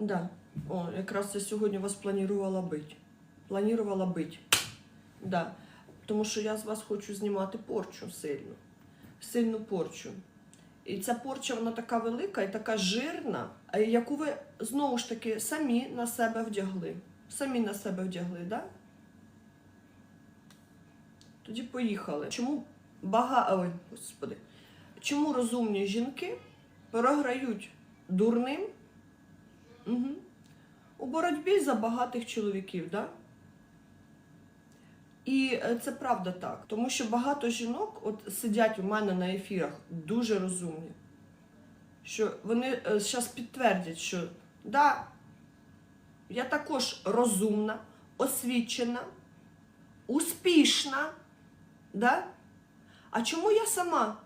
Да. О, якраз я сьогодні вас планувала бити. Планувала бити. Да. Тому що я з вас хочу знімати порчу сильну. Сильну порчу. І ця порча, вона така велика і така жирна, яку ви знову ж таки самі на себе вдягли. Самі на себе вдягли, да? Тоді поїхали. Чому бага... Ой, господи. Чому розумні жінки програють дурним угу. у боротьбі за багатих чоловіків, да? І е, це правда так. Тому що багато жінок от сидять у мене на ефірах дуже розумні. Що вони зараз підтвердять, що да, я також розумна, освічена, успішна. Да? А чому я сама?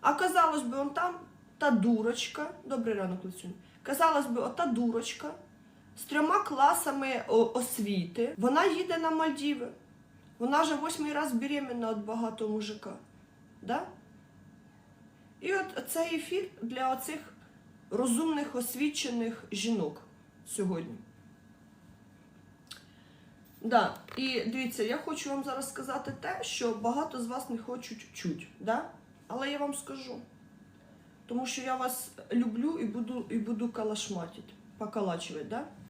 А казалось би, он там та дурочка, добрий ранок, Лисюнь. Казалось би, ота дурочка з трьома класами освіти. Вона їде на Мальдіви. Вона вже восьмий раз беременна від багатого мужика. Да? І от цей ефір для оцих розумних, освічених жінок сьогодні. Да. І дивіться, я хочу вам зараз сказати те, що багато з вас не хочуть чуть, да? але я вам скажу. Тому що я вас люблю і буду, і буду калашматити, покалачувати, да?